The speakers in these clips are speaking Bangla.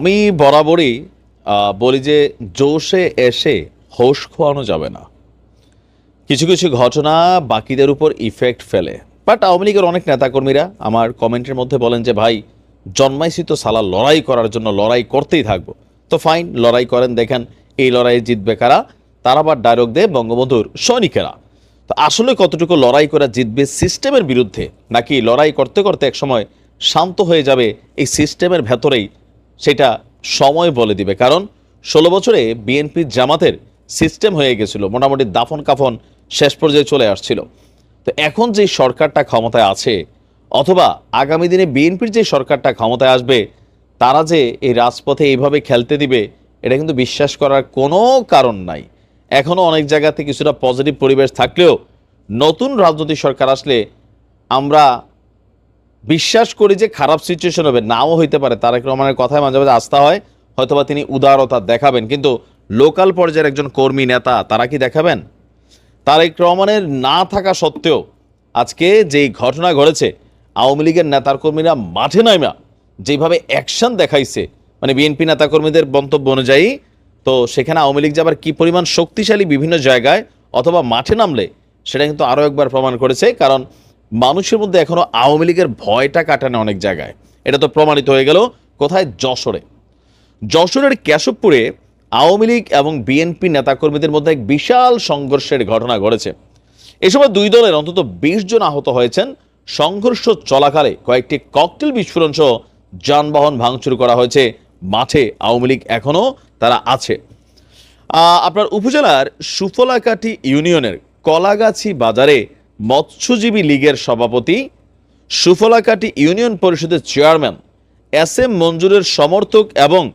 আমি বরাবরই বলি যে জোশে এসে হোশ খোয়ানো যাবে না। কিছু কিছু ঘটনা বাকিদের উপর ইফেক্ট ফেলে। বাট আওয়ামী লীগের অনেক নেতাকর্মীরা আমার কমেন্টের মধ্যে বলেন যে, ভাই, জন্মাইছি তো সালা লড়াই করার জন্য লড়াই করতেই থাকব। তো ফাইন লড়াই করেন, দেখেন এই লড়াইয়ে জিতবে কারা? তারা আবার ডায়লগ দেয়, বঙ্গবন্ধুর সৈনিকেরা। তো আসলে কতটুকু লড়াই করা জিতবে সিস্টেমের বিরুদ্ধে, নাকি লড়াই করতে করতে একসময় শান্ত হয়ে যাবে এই সিস্টেমের ভেতরেই সেটা সময় বলে দিবে। কারণ ষোলো বছরে বিএনপি জামাতের সিস্টেম হয়ে গেছিল, মোটামুটি দাফন কাফন শেষ পর্যায়ে চলে আসছিল। তো এখন যে সরকারটা ক্ষমতায় আছে, অথবা আগামী দিনে বিএনপির যে সরকারটা ক্ষমতায় আসবে, তারা যে এই রাজপথে এইভাবে খেলতে দিবে, এটা কিন্তু বিশ্বাস করার কোনো কারণ নাই। এখনও অনেক জায়গাতে কিছুটা পজিটিভ পরিবেশ থাকলেও নতুন রাজনৈতিক সরকার আসলে আমরা বিশ্বাস করি যে খারাপ সিচুয়েশন হবে, নাও হইতে পারে। তারেক রহমানের কথায় মাঝে মাঝে আস্থা হয়, হয়তোবা তিনি উদারতা দেখাবেন। কিন্তু লোকাল পর্যায়ের একজন কর্মী নেতা, তারা কি দেখাবেন? তারেক রহমানের না থাকা সত্ত্বেও আজকে যেই ঘটনা ঘটেছে, আওয়ামী লীগের নেতার কর্মীরা মাঠে নামা যেভাবে অ্যাকশন দেখাইছে মানে বিএনপি নেতাকর্মীদের মন্তব্য অনুযায়ী, তো সেখানে আওয়ামী লীগ যে আবার কি পরিমাণ শক্তিশালী বিভিন্ন জায়গায় অথবা মাঠে নামলে, সেটা কিন্তু আরও একবার প্রমাণ করেছে। কারণ মানুষের মধ্যে এখনও আওয়ামী লীগের ভয়টা কাটানো অনেক জায়গায়। এটা তো প্রমাণিত হয়ে গেল কোথায়? যশোরে। যশোরের কেশবপুরে আওয়ামী লীগ এবং বিএনপি নেতাকর্মীদের মধ্যে এক বিশাল সংঘর্ষের ঘটনা ঘটেছে। এ সময় দুই দলের অন্তত বিশ জন আহত হয়েছেন। সংঘর্ষ চলাকালে কয়েকটি ককটেল বিস্ফোরণ সহ যানবাহন ভাঙচুর করা হয়েছে। মাঠে আওয়ামী লীগ এখনও তারা আছে। আপনার উপজেলার সুফলাকাঠি ইউনিয়নের কলাগাছি বাজারে মৎস্যজীবী লীগের সভাপতি সুফলাকাঠি ইউনিয়ন পরিষদের চেয়ারম্যান এস এম মঞ্জুরের সমর্থক এবং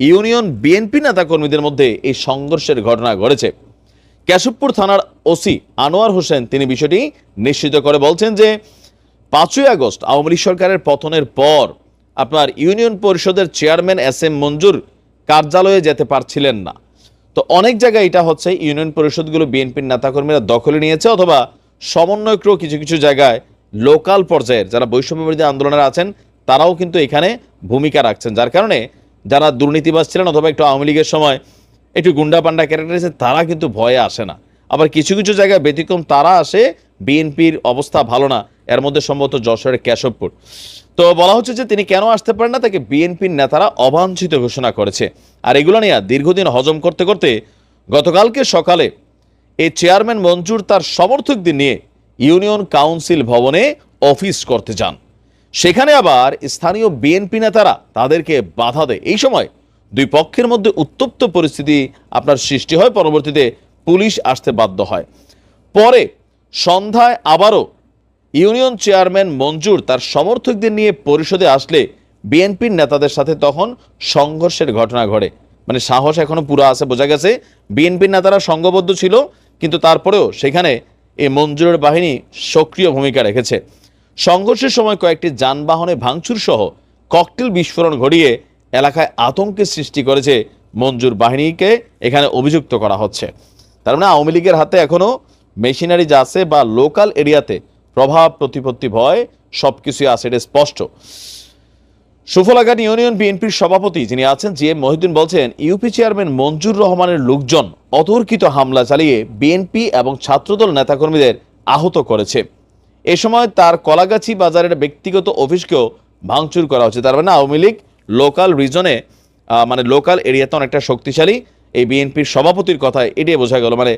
ইউনিয়ন বিএনপি নেতাকর্মীদের মধ্যে এই সংঘর্ষের ঘটনা ঘটেছে। কেশবপুর থানার ওসি আনোয়ার হোসেন তিনি বিষয়টি নিশ্চিত করে বলছেন যে পাঁচই আগস্ট আওয়ামী লীগ সরকারের পতনের পর আপনার ইউনিয়ন পরিষদের চেয়ারম্যান এস এম মঞ্জুর কার্যালয়ে যেতে পারছিলেন না। তো অনেক জায়গায় এটা হচ্ছে ইউনিয়ন পরিষদগুলো বিএনপির নেতাকর্মীরা দখলে নিয়েছে অথবা সমন্বয়করাও কিছু কিছু জায়গায় লোকাল পর্যায়ের যারা বৈষম্য বিরোধী আন্দোলনের আছেন, তারাও কিন্তু এখানে ভূমিকা রাখছেন। যার কারণে যারা দুর্নীতিবাজ ছিলেন অথবা একটু আওয়ামী লীগের সময় একটু গুন্ডা পান্ডা ক্যারেক্টার আছে তারা কিন্তু ভয়ে আসে না। আবার কিছু কিছু জায়গায় ব্যতিক্রম তারা আসে, বিএনপির অবস্থা ভালো না। এর মধ্যে সম্ভবত যশোরের কেশবপুর। তো বলা হচ্ছে যে তিনি কেন আসতে পারেন না, তাকে বিএনপির নেতারা অবাঞ্ছিত ঘোষণা করেছে। আর এগুলো নিয়ে দীর্ঘদিন হজম করতে করতে গতকালকে সকালে এই চেয়ারম্যান মঞ্জুর তার সমর্থকদের নিয়ে ইউনিয়ন কাউন্সিল ভবনে অফিস করতে যান। সেখানে আবার স্থানীয় বিএনপি নেতারা তাদেরকে বাধা দেয়। এই সময় দুই পক্ষের মধ্যে উত্তপ্ত পরিস্থিতি আপনার সৃষ্টি হয়। পরবর্তীতে পুলিশ আসতে বাধ্য হয়। পরে সন্ধ্যায় আবারও ইউনিয়ন চেয়ারম্যান মঞ্জুর তার সমর্থকদের নিয়ে পরিষদে আসলে বিএনপির নেতাদের সাথে তখন সংঘর্ষের ঘটনা ঘটে। মানে সাহস এখনও পুরো আছে, বোঝা গেছে। বিএনপির নেতারা সংঘবদ্ধ ছিল। কিন্তু তারপরেও সেখানে এই মঞ্জুরের বাহিনী সক্রিয় ভূমিকা রেখেছে। সংঘর্ষের সময় কয়েকটি যানবাহনে ভাঙচুর সহ ককটেল বিস্ফোরণ ঘটিয়ে এলাকায় আতঙ্কের সৃষ্টি করেছে মঞ্জুর বাহিনীকে এখানে অভিযুক্ত করা হচ্ছে। তার মানে আওয়ামী লীগের হাতে এখনও মেশিনারি যা আছে বা লোকাল এরিয়াতে প্রভাব, প্রতিপত্তি ভয় সব কিছুই আছে, এটা স্পষ্ট। সুফলাঘাট ইউনিয়ন বিএনপির সভাপতি যিনি আছেন জি এম মহিউদ্দিন বলছেন, ইউপি চেয়ারম্যান মঞ্জুর রহমানের লোকজন অতর্কিত হামলা চালিয়ে বিএনপি এবং ছাত্রদল নেতাকর্মীদের আহত করেছে। এ সময় তার কলাগাছি বাজারের ব্যক্তিগত অফিসকেও ভাঙচুর করা হচ্ছে। তার মানে আওয়ামী লীগ লোকাল রিজনে মানে লোকাল এরিয়াতে অনেকটা শক্তিশালী। এই বিএনপির সভাপতির কথায় এটাই বোঝা গেল মানে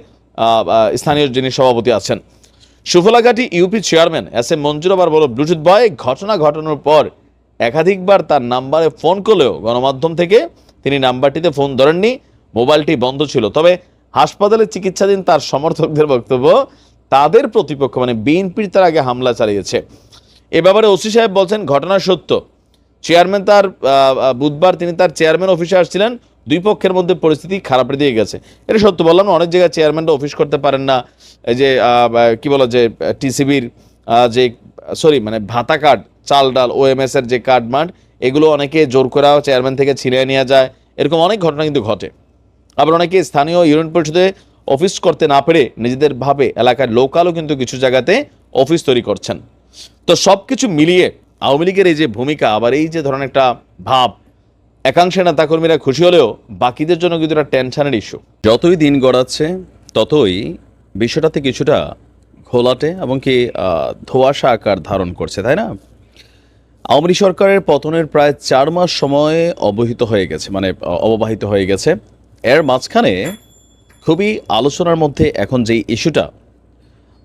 স্থানীয় যিনি সভাপতি আছেন। Sufalaghati UP chairman S M Manjur আবার বলো ব্লুটুথ বয়, ঘটনা ঘটানোর পর একাধিকবার তার নাম্বারে ফোন করলেও গণমাধ্যম থেকে তিনি নাম্বারটিতে ফোন ধরেননি মোবাইলটি বন্ধ ছিল। তবে হাসপাতালে চিকিৎসাধীন তার সমর্থকদের বক্তব্য তাদের প্রতিপক্ষ মানে বিএনপির তার আগে হামলা চালিয়েছে। এ ব্যাপারে ওসি সাহেব বলছেন ঘটনা সত্য। চেয়ারম্যান তার বুধবার তিনি তার চেয়ারম্যান অফিসে আসছিলেন। দুই পক্ষের মধ্যে পরিস্থিতি খারাপের দিকে গেছে। এটা সত্য বললাম না, অনেক জায়গায় চেয়ারম্যানরা অফিস করতে পারেন না। এই যে কি বলো যে টিসিবির যে সরি মানে ভাতা কার্ড চাল ডাল ওএমএস এর যে কার্ড এগুলো অনেকে জোর করা চেয়ারম্যান থেকে ছিনিয়ে নেওয়া যায়। এরকম অনেক ঘটনা কিন্তু ঘটে। আবার অনেকে স্থানীয় ইউনিয়ন পরিষদে অফিস করতে না পেরে নিজেদের ভাবে এলাকার লোকালও কিন্তু কিছু জায়গাতে অফিস তৈরি করছেন। তো সব কিছু মিলিয়ে আওয়ামী লীগের এই যে ভূমিকা, আবার এই যে ধরনের একটা ভাব একাংশে নেতাকর্মীরা খুশি হলেও বাকিদের জন্য কিন্তু একটা টেনশনের ইস্যু যতই দিন গড়াচ্ছে, ততই বিষয়টাতে কিছুটা ঘোলাটে এবং কি ধোঁয়াশা আকার ধারণ করছে, তাই না? আওয়ামী সরকারের পতনের প্রায় চার মাস সময় অবহিত হয়ে গেছে মানে অববাহিত হয়ে গেছে। এর মাঝখানে খুবই আলোচনার মধ্যে এখন যে ইস্যুটা,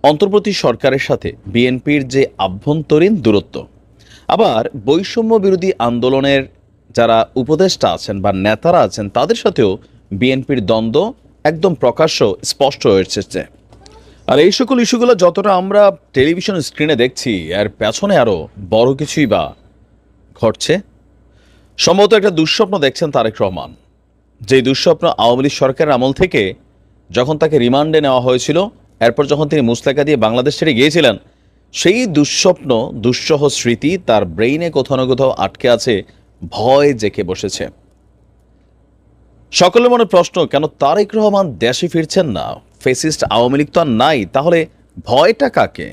অন্তর্বর্তী সরকারের সাথে বিএনপির যে আভ্যন্তরীণ দূরত্ব, আবার বৈষম্য বিরোধী আন্দোলনের যারা উপদেষ্টা আছেন বা নেতারা আছেন, তাদের সাথেও বিএনপির দ্বন্দ্ব একদম প্রকাশ্য স্পষ্ট হয়েছে আর এই সকল ইস্যুগুলো যতটা আমরা টেলিভিশন স্ক্রিনে দেখছি, এর পেছনে আরও বড় কিছুই বা ঘটছে? সম্ভবত একটা দুঃস্বপ্ন দেখছেন তারেক রহমান। যে দুঃস্বপ্ন আওয়ামী লীগ সরকারের আমল থেকে যখন তাকে রিমান্ডে নেওয়া হয়েছিল, এরপর যখন তিনি মুস্তাকা দিয়ে বাংলাদেশ ছেড়ে গিয়েছিলেন, সেই দুঃস্বপ্ন, দুঃসহ স্মৃতি তার ব্রেইনে কোথাও না কোথাও আটকে আছে, ভয় জেকে বসেছে। সকলের মনে প্রশ্ন, কেন তারেক রহমান দেশে ফিরছেন না? ফেসিস্ট আওয়ামী লীগ তো আর নাই, তাহলে ভয়টা কাকে?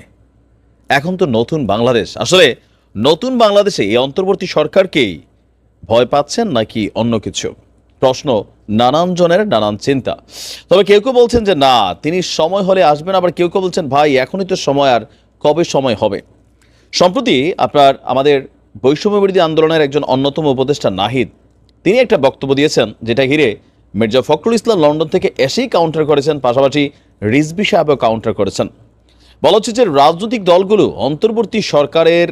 এখন তো নতুন বাংলাদেশ। আসলে নতুন বাংলাদেশে এই অন্তর্বর্তী সরকারকেই ভয় পাচ্ছেন নাকি অন্য কিছু? প্রশ্ন নানান জনের নানান চিন্তা। তবে কেউ কেউ বলছেন যে, না, তিনি সময় হলে আসবেন। আবার কেউ কেউ বলছেন, ভাই, এখনই তো সময়, আর কবে সময় হবে? সম্প্রতি আপনার আমাদের বৈষম্য বিরোধী আন্দোলনের একজন অন্যতম উপদেষ্টা নাহিদ, তিনি একটা বক্তব্য দিয়েছেন, যেটা ঘিরে মির্জা ফখরুল ইসলাম লন্ডন থেকে এসেই কাউন্টার করেছেন, পাশাপাশি রিজবি সাহেবও কাউন্টার করেছেন। বলা হচ্ছে যে রাজনৈতিক দলগুলো অন্তর্বর্তী সরকারের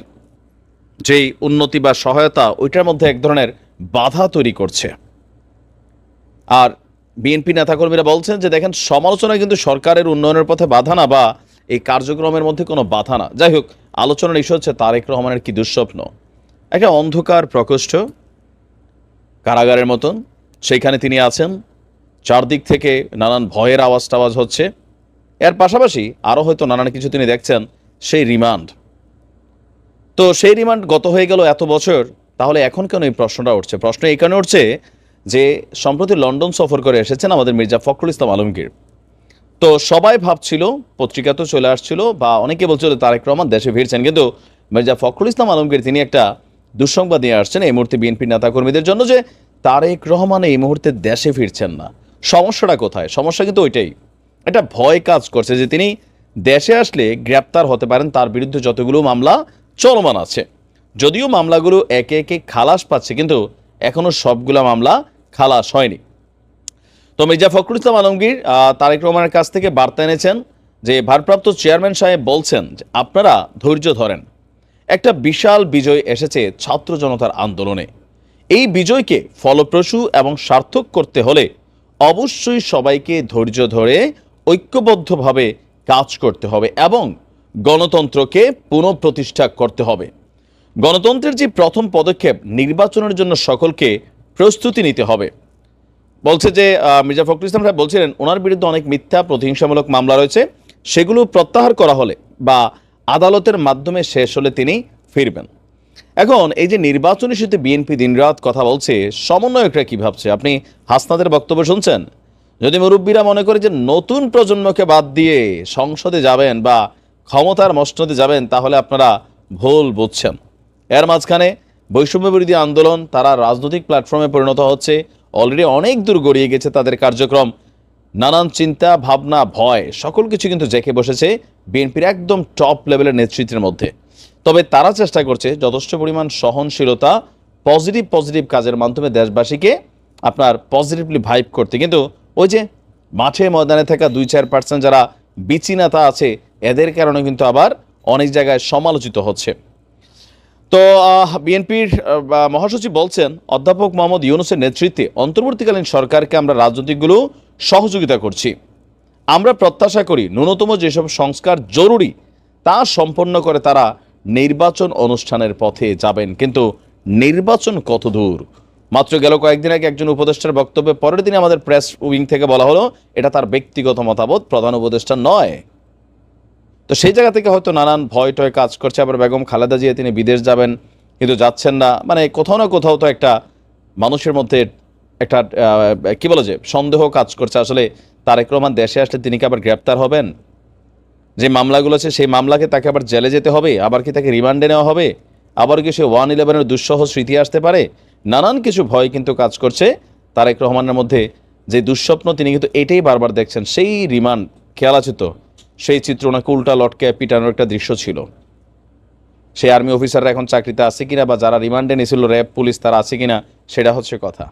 যেই উন্নতি বা সহায়তা, ওইটার মধ্যে এক ধরনের বাধা তৈরি করছে। আর বিএনপি নেতাকর্মীরা বলছেন যে দেখেন সমালোচনা কিন্তু সরকারের উন্নয়নের পথে বাধা না বা এই কার্যক্রমের মধ্যে কোনো বাধা না। যাই হোক, আলোচনার ইস্যু হচ্ছে তারেক রহমানের কি দুঃস্বপ্ন। একটা অন্ধকার প্রকোষ্ঠ কারাগারের মতন সেইখানে তিনি আছেন। চারদিক থেকে নানান ভয়ের আওয়াজ টাওয়াজ হচ্ছে। এর পাশাপাশি আরও হয়তো নানান কিছু তিনি দেখছেন, সেই রিমান্ড। তো সেই রিমান্ড গত হয়ে গেল এত বছর, তাহলে এখন কেন এই প্রশ্নটা উঠছে? প্রশ্ন এই কারণে উঠছে যে, সম্প্রতি লন্ডন সফর করে এসেছেন আমাদের মির্জা ফখরুল ইসলাম আলমগীর। তো সবাই ভাবছিল পত্রিকাতেও চলে আসছিল বা অনেকে বলছিল তারেক রহমান দেশে ফিরছেন, কিন্তু মির্জা ফখরুল ইসলাম আলমগীর তিনি একটা দুঃসংবাদ নিয়ে আসছেন এই মুহূর্তে বিএনপি নেতাকর্মীদের জন্য যে তারেক রহমান এই মুহূর্তে দেশে ফিরছেন না। সমস্যাটা কোথায়? সমস্যা কিন্তু ওইটাই। একটা ভয় কাজ করছে যে তিনি দেশে আসলে গ্রেপ্তার হতে পারেন, তার বিরুদ্ধে যতগুলো মামলা চলমান আছে। যদিও মামলাগুলো একে একে খালাস পাচ্ছে, কিন্তু এখনও সবগুলা মামলা খালাস হয়নি। তো মির্জা ফখরুল ইসলাম আলমগীর তারেক রহমানের কাছ থেকে বার্তা এনেছেন যে ভারপ্রাপ্ত চেয়ারম্যান সাহেব বলছেন যে আপনারা ধৈর্য ধরেন। একটা বিশাল বিজয় এসেছে ছাত্র জনতার আন্দোলনে। এই বিজয়কে ফলপ্রসূ এবং সার্থক করতে হলে অবশ্যই সবাইকে ধৈর্য ধরে ঐক্যবদ্ধভাবে কাজ করতে হবে এবং গণতন্ত্রকে পুনঃপ্রতিষ্ঠা করতে হবে। গণতন্ত্রের যে প্রথম পদক্ষেপ নির্বাচনের জন্য সকলকে প্রস্তুতি নিতে হবে। বলছে যে মির্জা ফখরুল ইসলাম সাহেব বলছিলেন, ওনার বিরুদ্ধে অনেক মিথ্যা, প্রতিহিংসামূলক মামলা রয়েছে। সেগুলো প্রত্যাহার করা হলে বা আদালতের মাধ্যমে শেষ হলে তিনি ফিরবেন। এখন এই যে নির্বাচনী ইস্যুতে বিএনপি দিনরাত কথা বলছে, সমন্বয়করা কি ভাবছে? আপনি হাসনাদের বক্তব্য শুনছেন? যদি মুরব্বীরা মনে করে যে নতুন প্রজন্মকে বাদ দিয়ে সংসদে যাবেন বা ক্ষমতার মসনদে যাবেন, তাহলে আপনারা ভুল বুঝছেন। এর মাঝখানে বৈষম্য বিরোধী আন্দোলন, তারা রাজনৈতিক প্ল্যাটফর্মে পরিণত হচ্ছে। অলরেডি অনেক দূর গড়িয়ে গেছে তাদের কার্যক্রম। নানান চিন্তা, ভাবনা, ভয়, সকল কিছু কিন্তু জেকে বসেছে বিএনপির একদম টপ লেভেলের নেতৃত্বের মধ্যে। তবে তারা চেষ্টা করছে যথেষ্ট পরিমাণ সহনশীলতা পজিটিভ পজিটিভ কাজের মাধ্যমে দেশবাসীকে আপনার পজিটিভলি ভাইব করতে। কিন্তু ওই যে মাঠে ময়দানে থাকা দুই চার পার্সেন্ট যারা বিচি নেতা আছে, এদের কারণে কিন্তু আবার অনেক জায়গায় সমালোচিত হচ্ছে। তো বিএনপির মহাসচিব বলছেন, অধ্যাপক মোহাম্মদ ইউনুসের নেতৃত্বে অন্তর্বর্তীকালীন সরকারকে আমরা রাজনৈতিকগুলো সহযোগিতা করছি। আমরা প্রত্যাশা করি ন্যূনতম যেসব সংস্কার জরুরি, তা সম্পন্ন করে তারা নির্বাচন অনুষ্ঠানের পথে যাবেন, কিন্তু নির্বাচন কত দূর মাত্র গেল কয়েকদিন আগে একজন উপদেষ্টার বক্তব্যে পরের দিনে আমাদের প্রেস উইং থেকে বলা হলো, এটা তার ব্যক্তিগত মতামত, প্রধান উপদেষ্টা নয়। তো সেই জায়গা থেকে হয়তো নানান ভয় টয় কাজ করছে, আবার বেগম খালেদা জিয়া, তিনি বিদেশ যাবেন, কিন্তু যাচ্ছেন না। মানে কোথাও না কোথাও তো একটা মানুষের মধ্যে একটা কি বলে যে, সন্দেহ কাজ করছে। আসলে তারেক রহমান দেশে আসলে তিনি কি আবার গ্রেপ্তার হবেন? যে মামলাগুলো আছে, সেই মামলাকে তাকে আবার জেলে যেতে হবে, আবার কি তাকে রিমান্ডে নেওয়া হবে? আবার কি সে ওয়ান ইলেভেনের দুঃসহ স্মৃতি আসতে পারে? নানান কিছু ভয় কিন্তু কাজ করছে তারেক রহমানের মধ্যে। যে দুঃস্বপ্ন তিনি কিন্তু এটাই বারবার দেখছেন, সেই রিমান্ড, খেয়াল আছে তো? সেই চিত্র ওনাকে উল্টা লটকে পিটানোর একটা দৃশ্য ছিল। সেই আর্মি অফিসাররা এখন চাকরিতে আছে কিনা বা যারা রিমান্ডে নিয়েছিল, র্যাব, পুলিশ তারা আছে কিনা, সেটা হচ্ছে কথা।